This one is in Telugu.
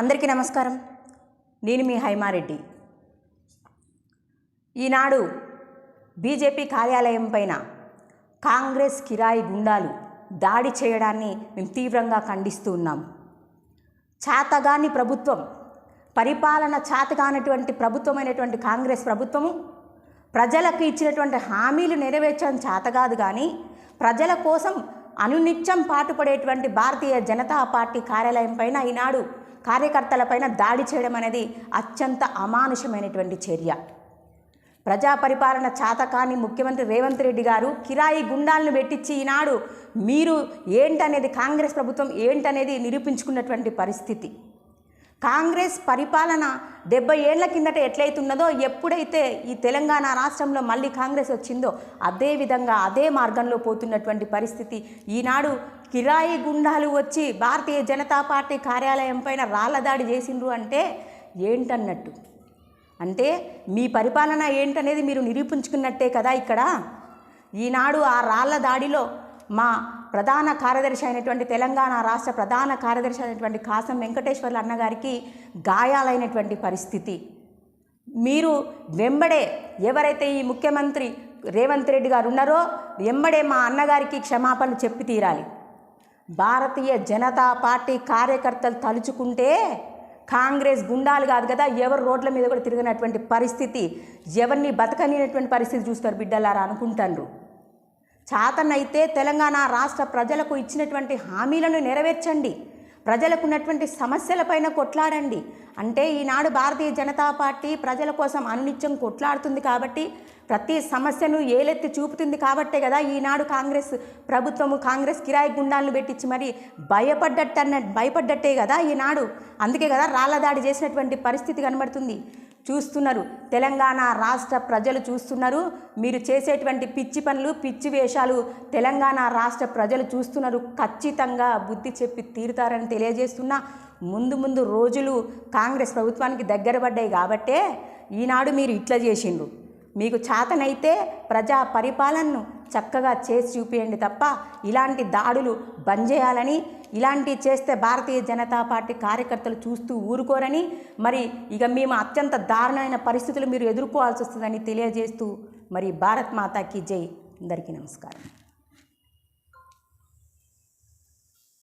అందరికీ నమస్కారం. నేను మీ హైమారెడ్డి. ఈనాడు బీజేపీ కార్యాలయం పైన కాంగ్రెస్ కిరాయి గుండాలు దాడి చేయడాన్ని మేము తీవ్రంగా ఖండిస్తూ ఉన్నాం. చేతగాని ప్రభుత్వం పరిపాలన చేతగానటువంటి ప్రభుత్వమైనటువంటి కాంగ్రెస్ ప్రభుత్వము ప్రజలకు ఇచ్చినటువంటి హామీలు నెరవేర్చడం చేతగాదు కానీ ప్రజల కోసం అనునిత్యం పాటుపడేటువంటి భారతీయ జనతా పార్టీ కార్యాలయం పైన ఈనాడు కార్యకర్తలపైన దాడి చేయడం అనేది అత్యంత అమానుషమైనటువంటి చర్య. ప్రజా పరిపాలన చాతకాని ముఖ్యమంత్రి రేవంత్ రెడ్డి గారు కిరాయి గుండాలను పెట్టించి ఈనాడు మీరు ఏంటనేది కాంగ్రెస్ ప్రభుత్వం ఏంటనేది నిరూపించుకున్నటువంటి పరిస్థితి. కాంగ్రెస్ పరిపాలన డెబ్బై ఏళ్ళ కిందట ఎట్లయితున్నదో ఎప్పుడైతే ఈ తెలంగాణ రాష్ట్రంలో మళ్ళీ కాంగ్రెస్ వచ్చిందో అదే విధంగా అదే మార్గంలో పోతున్నటువంటి పరిస్థితి. ఈనాడు కిరాయి గుండాలు వచ్చి భారతీయ జనతా పార్టీ కార్యాలయం పైన రాళ్ళ దాడి చేసిండ్రు అంటే ఏంటన్నట్టు? అంటే మీ పరిపాలన ఏంటనేది మీరు నిరూపించుకున్నట్టే కదా ఇక్కడ? ఈనాడు ఆ రాళ్ళ దాడిలో మా ప్రధాన కార్యదర్శి అయినటువంటి తెలంగాణ రాష్ట్ర ప్రధాన కార్యదర్శి అయినటువంటి కాసం వెంకటేశ్వర్లు అన్నగారికి గాయాలైనటువంటి పరిస్థితి. మీరు వెంబడే ఎవరైతే ఈ ముఖ్యమంత్రి రేవంత్ రెడ్డి గారు ఉన్నారో వెంబడే మా అన్నగారికి క్షమాపణలు చెప్పి తీరాలి. భారతీయ జనతా పార్టీ కార్యకర్తలు తలుచుకుంటే కాంగ్రెస్ గుండాలు కాదు కదా ఎవరు రోడ్ల మీద కూడా తిరిగినటువంటి పరిస్థితి ఎవరిని బతకనినటువంటి పరిస్థితి చూస్తారు బిడ్డలారా అనుకుంటారు చాతనైతే తెలంగాణ రాష్ట్ర ప్రజలకు ఇచ్చినటువంటి హామీలను నెరవేర్చండి. ప్రజలకు ఉన్నటువంటి సమస్యలపైన కొట్లాడండి. అంటే ఈనాడు భారతీయ జనతా పార్టీ ప్రజల కోసం అనునిత్యం కొట్లాడుతుంది కాబట్టి ప్రతి సమస్యను ఏలెత్తి చూపుతుంది కాబట్టే కదా ఈనాడు కాంగ్రెస్ ప్రభుత్వము కాంగ్రెస్ కిరాయి గుండాలను పెట్టించి మరి భయపడ్డట్టు అన్న భయపడ్డట్టే కదా ఈనాడు. అందుకే కదా రాళ్ళదాడి చేసినటువంటి పరిస్థితి కనబడుతుంది. చూస్తున్నారు తెలంగాణ రాష్ట్ర ప్రజలు చూస్తున్నారు మీరు చేసేటువంటి పిచ్చి పనులు పిచ్చి వేషాలు తెలంగాణ రాష్ట్ర ప్రజలు చూస్తున్నారు ఖచ్చితంగా బుద్ధి చెప్పి తీరుతారని తెలియజేస్తున్నా. ముందు ముందు రోజులు కాంగ్రెస్ ప్రభుత్వానికి దగ్గర పడ్డాయి కాబట్టే ఈనాడు మీరు ఇట్లా చేసిండ్రు. మీకు చేతనైతే ప్రజా పరిపాలనను చక్కగా చేసి చూపియండి తప్ప ఇలాంటి దాడులు బంద్ చేయాలని ఇలాంటివి చేస్తే భారతీయ జనతా పార్టీ కార్యకర్తలు చూస్తూ ఊరుకోరని మరి ఇక మేము అత్యంత దారుణమైన పరిస్థితులు మీరు ఎదుర్కోవాల్సి వస్తుందని తెలియజేస్తూ మరి భారత్ మాతాకి జై. అందరికీ నమస్కారం.